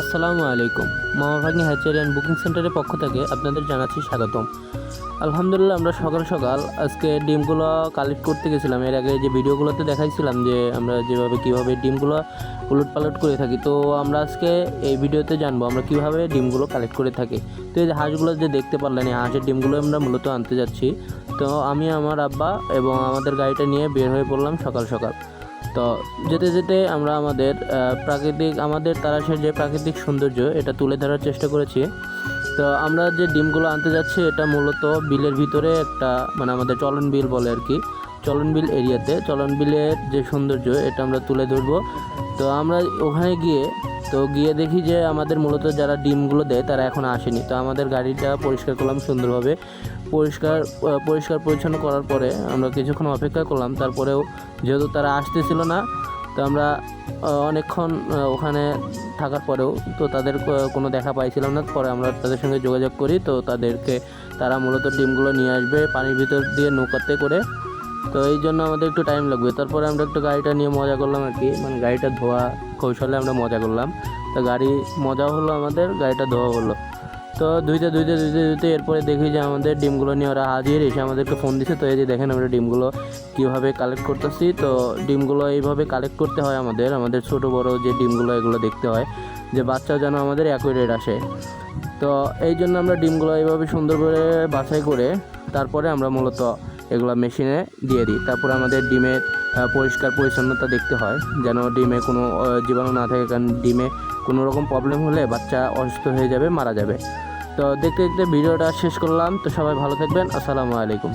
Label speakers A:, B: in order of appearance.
A: আসসালামু আলাইকুম। মামাভাগ্নি hatchery and booking সেন্টারের পক্ষ থেকে আপনাদের জানাচ্ছি স্বাগতম। আলহামদুলিল্লাহ, আমরা সকাল সকাল আজকে ডিমগুলো কালেক্ট করতে গেছিলাম। এর আগে যে ভিডিওগুলোতে দেখাইছিলাম যে আমরা যেভাবে, কীভাবে ডিমগুলো উলট পালট করে থাকি, তো আমরা আজকে এই ভিডিওতে জানব আমরা কীভাবে ডিমগুলো কালেক্ট করে থাকি। তো এই যে হাঁসগুলো যে দেখতে পারলেন, এই হাঁসের ডিমগুলো আমরা মূলত আনতে যাচ্ছি। তো আমি, আমার আব্বা এবং আমাদের গাড়িটা নিয়ে বের হয়ে পড়লাম সকাল সকাল। তো যেতে যেতে আমরা আমাদের প্রাকৃতিক আমাদের তারাশের যে প্রাকৃতিক সৌন্দর্য এটা তুলে ধরার চেষ্টা করেছি। তো আমরা যে ডিমগুলো আনতে যাচ্ছি এটা মূলত বিলের ভিতরে একটা মানে আমাদের চলন বিল বলে আর কি। চলন বিল এরিয়াতে চলন বিলের যে সৌন্দর্য এটা আমরা তুলে ধরবো। তো আমরা ওখানে গিয়ে তো গিয়ে দেখি যে আমাদের মূলত যারা ডিমগুলো দেয়, তারা এখন আসেনি। তো আমাদের গাড়িটা পরিষ্কার করলাম সুন্দরভাবে। পরিষ্কার পরিষ্কার পরিচ্ছন্ন করার পরে আমরা কিছুক্ষণ অপেক্ষা করলাম। তারপরেও যেহেতু তারা আসতেছিল না, তো আমরা অনেকক্ষণ ওখানে থাকার পরেও তো তাদের কোনো দেখা পাইছিলাম না। পরে আমরা তাদের সঙ্গে যোগাযোগ করি। তো তাদেরকে, তারা মূলত ডিমগুলো নিয়ে আসবে পানির ভিতর দিয়ে নৌকাতে করে। তো এই জন্য আমাদের একটু টাইম লাগবে। তারপরে আমরা একটু গাড়িটা নিয়ে মজা করলাম আর কি। মানে গাড়িটা ধোয়া কৌশলে আমরা মজা করলাম। তো গাড়ি মজা হলো আমাদের, গাড়িটা ধোয়া হলো। তো ধুইতে ধুইতে ধুইতে ধুইতে এরপরে দেখি যে আমাদের ডিমগুলো নিয়ে ওরা হাজির। এসে আমাদেরকে ফোন দিছে। তো এই যে দেখেন আমরা ডিমগুলো কীভাবে কালেক্ট করতেছি। তো ডিমগুলো এইভাবে কালেক্ট করতে হয় আমাদের। আমাদের ছোট, বড় যে ডিমগুলো, এগুলো দেখতে হয়। যে বাচ্চা যেন আমাদের একই রেট আসে। তো এই জন্য আমরা ডিমগুলো এইভাবে সুন্দর করে বাছাই করে তারপরে আমরা মূলত এগুলো মেশিনে দিয়ে দিই। তারপরে আমাদের ডিমের পরিষ্কার পরিচ্ছন্নতা দেখতে হয়, যেন ডিমে কোনো জীবাণু না থাকে, কারণ ডিমে কোনো রকম প্রবলেম হলে বাচ্চা অসুস্থ হয়ে যাবে, মারা যাবে। তো দেখতে দেখতে ভিডিওটা শেষ করলাম। তো সবাই ভালো থাকবেন। আসসালামু আলাইকুম।